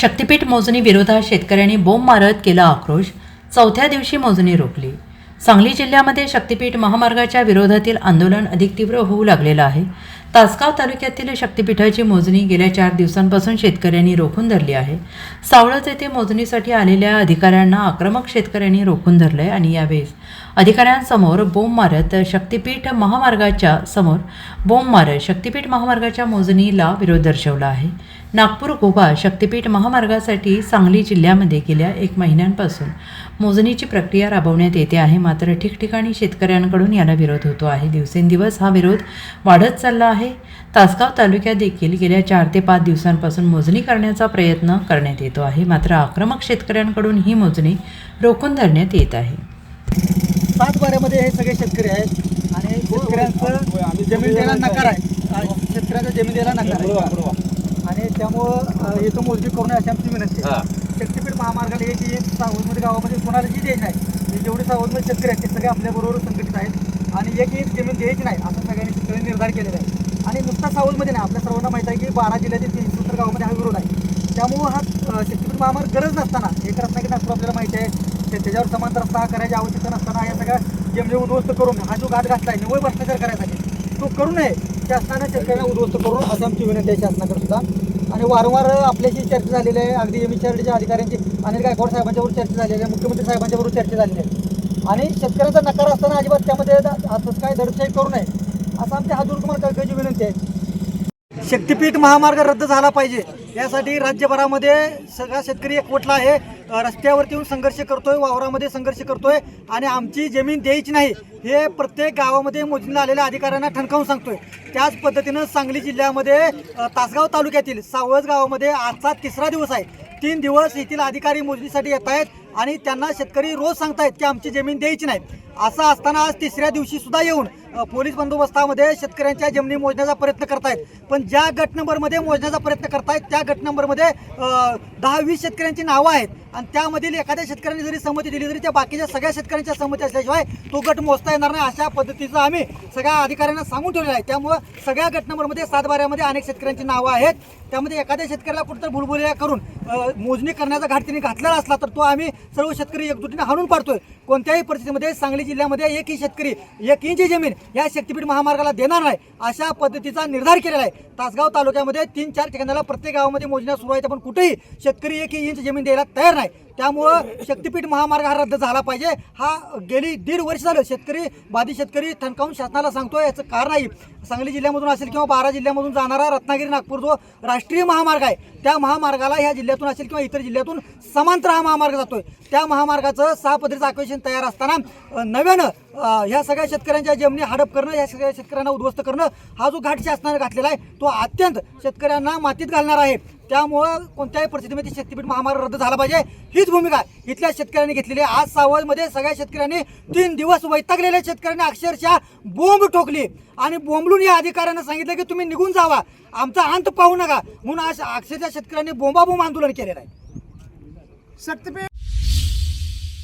शक्तीपीठ मोजणी विरोधात शेतकऱ्यांनी बोंब मारत केला आक्रोश. चौथ्या दिवशी मोजणी रोखली. सांगली जिल्ह्यामध्ये शक्तीपीठ महामार्गाच्या विरोधातील आंदोलन अधिक तीव्र होऊ लागलेलं आहे. तासगाव तालुक्यातील शक्तीपीठाची मोजणी गेल्या चार दिवसांपासून शेतकऱ्यांनी रोखून धरली आहे. सावळज येथे मोजणीसाठी आलेल्या अधिकाऱ्यांना आक्रमक शेतकऱ्यांनी रोखून धरलं आहे आणि यावेळेस अधिकाऱ्यांसमोर बोंब मारत शक्तीपीठ महामार्गाच्या समोर बोंब मारत शक्तीपीठ महामार्गाच्या मोजणीला विरोध दर्शवला आहे. नागपूर गोवा शक्तीपीठ महामार्गासाठी सांगली जिल्ह्यामध्ये गेल्या एक महिन्यांपासून मोजणीची प्रक्रिया राबवण्यात येते आहे. मात्र ठिकठिकाणी शेतकऱ्यांकडून याला विरोध होतो आहे. दिवसेंदिवस हा विरोध वाढत चालला आहे. तासगाव तालुक्यात देखील गेल्या चार ते पाच दिवसांपासून मोजणी करण्याचा प्रयत्न करण्यात येतो आहे. मात्र आक्रमक शेतकऱ्यांकडून ही मोजणी रोखून धरण्यात येत आहे. सात बाऱ्यामध्ये हे सगळे शेतकरी आहेत आणि शेतकऱ्यांचं जमीन द्यायला नकार आहे. आ, शेतकऱ्यांचा जमीन द्यायला नकार आहे. आणि त्यामुळं इथं मोजणी करून अशी आमची विनंती आहे. शक्तीपीठ महामार्गाला हे जी एक सावधमध्ये गावामध्ये कोणाला जी द्यायची नाही हे जेवढे सावधमध्ये शेतकरी आहेत ते सगळे आपल्याबरोबर संघटित आहेत. आणि एक एक जमीन द्यायची नाही असं सगळ्यांनी शेतकऱ्यांनी निर्धार केलेला आहे. आणि नुसता सावधमध्ये नाही आपल्या सर्वांना माहिती आहे की बारा जिल्ह्यातील तीन सत्तर गावामध्ये हा विरोध आहे. त्यामुळं हा शक्तीपीठ महामार्ग गरज नसताना एक रत्नागिरी नागपूर आपल्याला माहिती आहे ते- त्याच्यावर समांतर रस्ता करायची आवश्यकता नसताना या सगळ्या जमिनी उद्ध्वस्त करून हा जो घात घातला आहे निवळ भ्रष्टाचार करायसाठी. तो करू नये. शासनाने शेतकऱ्यांना उद्ध्वस्त करून असं आमची विनंती आहे शासनाकडे सुद्धा. आणि वारंवार आपल्याशी चर्चा झालेली आहे. अगदी एम च्या अधिकाऱ्यांची अनिल गायकवाड साहेबांच्यावर चर्चा झालेली आहे. मुख्यमंत्री साहेबांच्याबरोबर चर्चा झालेली आहे. आणि शेतकऱ्यांचा नकार असताना अजिबात त्यामध्ये काय दडपशाही करू नये. असं आमच्या हातून तुम्हाला विनंती आहे. शक्तीपीठ महामार्ग रद्द झाला पाहिजे. यासाठी राज्यभरामध्ये सगळा शेतकरी एकवटला आहे. रस्त्यावरती येऊन संघर्ष करतोय वावरामध्ये संघर्ष करतोय आणि आमची जमीन द्यायची नाही हे प्रत्येक गावामध्ये मोजणीला आलेल्या अधिकाऱ्यांना ठणकावून सांगतोय. त्याच पद्धतीनं सांगली जिल्ह्यामध्ये तासगाव तालुक्यातील सावळस गावामध्ये आजचा तिसरा दिवस आहे. तीन दिवस येथील अधिकारी मोजणीसाठी येत आहेत आणि त्यांना शेतकरी रोज सांगतायत की आमची जमीन द्यायची नाही. असं असताना आज तिसऱ्या दिवशी सुद्धा येऊन पोलीस बंदोबस्तामध्ये शेतकऱ्यांच्या जमिनी मोजण्याचा प्रयत्न करतायत. पण ज्या गट नंबरमध्ये मोजण्याचा प्रयत्न करतायत त्या गट नंबरमध्ये दहा वीस शेतकऱ्यांची नावं आहेत. आणि त्यामधील एखाद्या शेतकऱ्यांनी जरी संमती दिली तरी त्या बाकीच्या सगळ्या शेतकऱ्यांच्या संमती असल्याशिवाय तो गट मोजता येणार नाही अशा पद्धतीचं आम्ही सगळ्या अधिकाऱ्यांना सांगून ठेवलेलं आहे. त्यामुळं सगळ्या गट नंबरमध्ये सातबाऱ्यामध्ये अनेक शेतकऱ्यांची नावं आहेत. त्यामध्ये एखाद्या शेतकऱ्याला कुठंतर भुलभुल्या करून मोजणी करण्याचा घाट त्यांनी घातलेला असला तर तो आम्ही सर्व शेतकरी एकजुटीने हाणून पाडतोय. कोणत्याही परिस्थितीमध्ये सांगली जिल्ह्यामध्ये एकही शेतकरी एक इंच जमीन या शक्तीपीठ महामार्गाला देणार नाही अशा पद्धतीचा निर्धार केलेला आहे. तासगाव तालुक्यामध्ये तीन चार ठिकाणाला प्रत्येक गावामध्ये मोजण्या सुरू आहेत पण कुठेही शेतकरी एकही इंच जमीन द्यायला तयार नाही. त्यामुळं शक्तीपीठ महामार्ग हा रद्द झाला पाहिजे. हा गेली दीड वर्ष झालं शेतकरी बाधित शेतकरी ठणकावून शासनाला सांगतोय याचं कारण आहे सांगली जिल्ह्यामधून असेल किंवा बारा जिल्ह्यामधून जाणारा रत्नागिरी नागपूर जो राष्ट्रीय महामार्ग आहे त्या महामार्गाला ह्या जिल्ह्यातून असेल किंवा इतर जिल्ह्यातून समांतर हा महामार्ग जातोय. त्या महामार्गाचं सहा पद्धतीचं आकर्षण तयार असताना नव्यानं ह्या सगळ्या शेतकऱ्यांच्या जमिनी हडप करणं ह्या सगळ्या शेतकऱ्यांना उद्ध्वस्त करणं हा जो घाट शासनाने घातलेला आहे तो अत्यंत शेतकऱ्यांना मातीत घालणार आहे. त्यामुळं कोणत्याही परिस्थितीमध्ये शक्तीपीठ महामार्ग रद्द झाला पाहिजे. हीच भूमिका इथल्या शेतकऱ्यांनी घेतलेली आहे. आज सावळमध्ये सगळ्या शेतकऱ्यांनी तीन दिवस वैतागलेल्या शेतकऱ्यांनी अक्षरशः बोंब ठोकली. आणि बोंबलून या अधिकाऱ्यांना सांगितलं की तुम्ही निघून जावा. आमचा अंत पाहू नका. म्हणून आज अक्षरशः शेतकऱ्यांनी बोंबाबोंब आंदोलन केलेलं आहे. शक्तीपीठ